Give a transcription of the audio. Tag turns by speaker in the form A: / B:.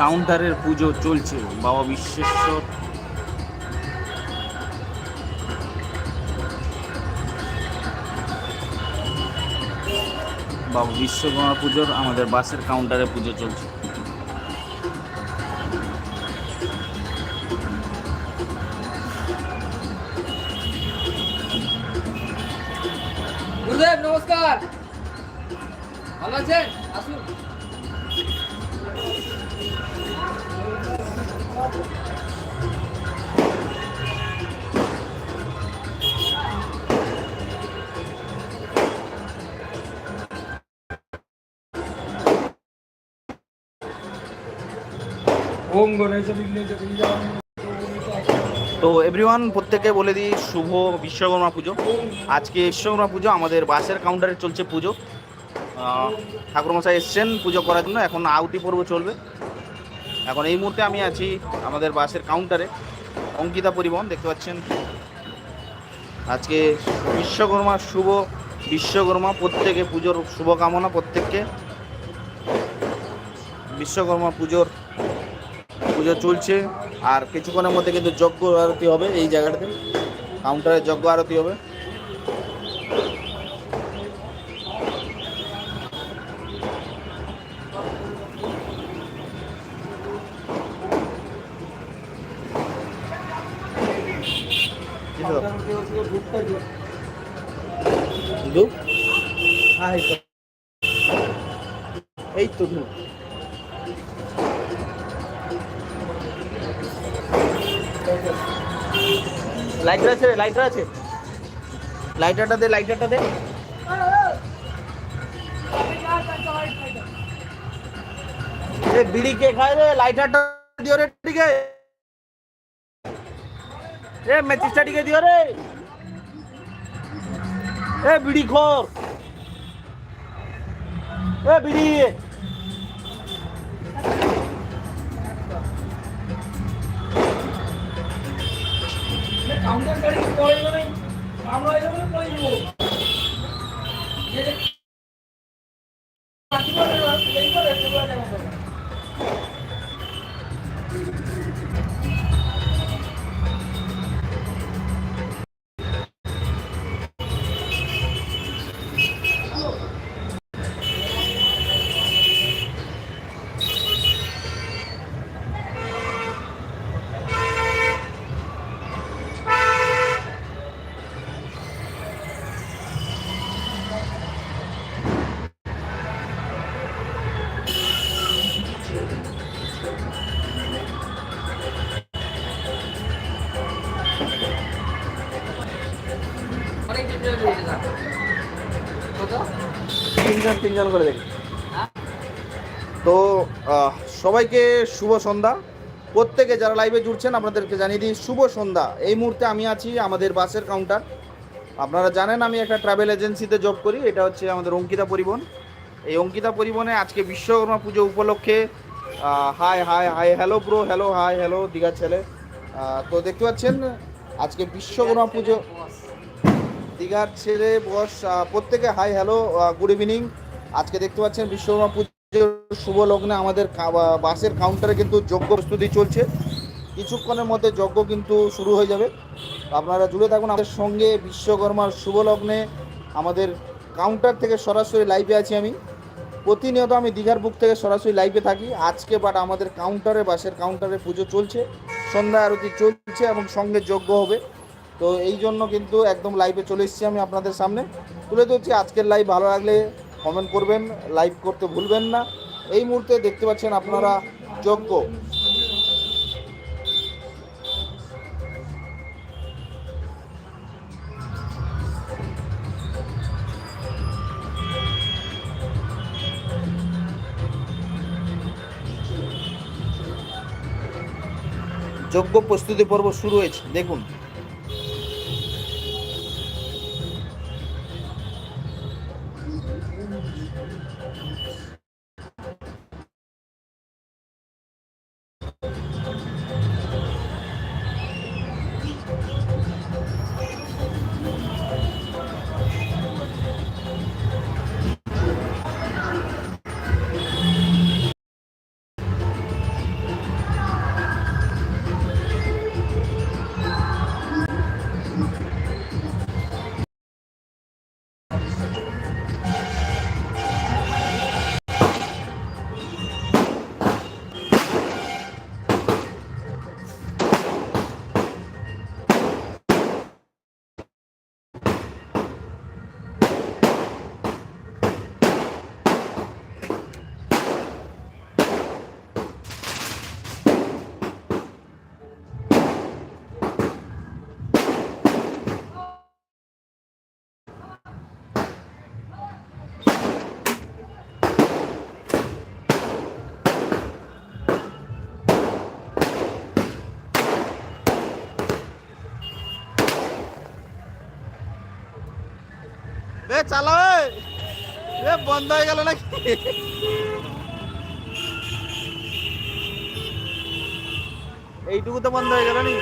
A: কাউন্টারের পুজো চলছে বাবা বিশ্বেশ্বর। বাবা বিশ্বকর্মা পুজোর আমাদের বাসের কাউন্টারে পুজো চলছে।
B: নমস্কার ভালো আছেন? আসুন। গণেশ বিঘ্নেশ বিঘ্নাম
A: তো এভরিওয়ান প্রত্যেকে বলে দিই শুভ বিশ্বকর্মা পুজো। আজকে বিশ্বকর্মা পুজো, আমাদের বাসের কাউন্টারে চলছে পুজো। ঠাকুরমশাই এসছেন পুজো করার জন্য, এখন আউটি পর্ব চলবে। এখন এই মুহূর্তে আমি আছি আমাদের বাসের কাউন্টারে অঙ্কিতা পরিবহন, দেখতে পাচ্ছেন। আজকে বিশ্বকর্মা শুভ বিশ্বকর্মা, প্রত্যেকে পুজোর শুভকামনা, প্রত্যেককে। বিশ্বকর্মা পুজোর, পুজো চলছে। আর কিছুক্ষণের মধ্যে কিন্তু যজ্ঞ আরতি হবে এই জায়গাটাতে কাউন্টারে যজ্ঞ আরতি হবে। এই তো ধূপ। লাইটার আছে লাইটার আছে। লাইটারটা দে লাইটারটা দে। এ, বিড়ি কে খায় রে? লাইটারটা দিও রে আছে এ মেচিসটা টিকে দিও রে। এ, বিড়ি খোর। এ, বিড়ি।
B: Oi, oi.
A: তিনজন তিনজন করে দেখি। তো সবাইকে শুভ সন্ধ্যা। প্রত্যেকে যারা লাইভে জুড়ছেন, আপনাদেরকে জানিয়ে দিই, শুভ সন্ধ্যা। এই মুহূর্তে আমি আছি আমাদের বাসের কাউন্টার আপনারা জানেন, আমি একটা ট্রাভেল এজেন্সিতে জব করি। এটা হচ্ছে আমাদের অঙ্কিতা পরিবহন। এই অঙ্কিতা পরিবহনে আজকে বিশ্বকর্মা পুজো উপলক্ষে hi hi hi hello bro hello hi hello দীঘার ছেলে। তো দেখতে পাচ্ছেন, আজকে বিশ্বকর্মা পুজো দীঘার ছেলে বস প্রত্যেকে হাই হ্যালো গুড ইভিনিং আজকে দেখতে পাচ্ছেন বিশ্বকর্মা পুজোর শুভ লগ্নে আমাদের বাসের কাউন্টারে কিন্তু যজ্ঞ প্রস্তুতি চলছে। কিছুক্ষণের মধ্যে যজ্ঞ কিন্তু শুরু হয়ে যাবে। আপনারা জুড়ে থাকুন। আমাদের সঙ্গে বিশ্বকর্মার শুভ লগ্নে আমাদের কাউন্টার থেকে সরাসরি লাইভে আছি আমি। প্রতিনিয়ত আমি দীঘার বুক থেকে সরাসরি লাইভে থাকি। আজকে বাট আমাদের কাউন্টারে বাসের কাউন্টারে পুজো চলছে। সন্ধ্যা আরতি চলছে এবং সঙ্গে যজ্ঞ হবে। তো এই জন্য কিন্তু একদম লাইভে চলে এসেছি আমি আপনাদের সামনে। তুলে ধরছি, আজকের লাইভ ভালো লাগলে কমেন্ট করবেন লাইভ করতে ভুলবেন না। এই মুহূর্তে দেখতে পাচ্ছেন আপনারা যোগ্য যোগ্য প্রস্তুতি পর্ব শুরু হয়েছে, দেখুন। এ চালা এ। বন্ধ হয়ে গেল নাকি? এইটুকু তো বন্ধ হয়ে গেল নি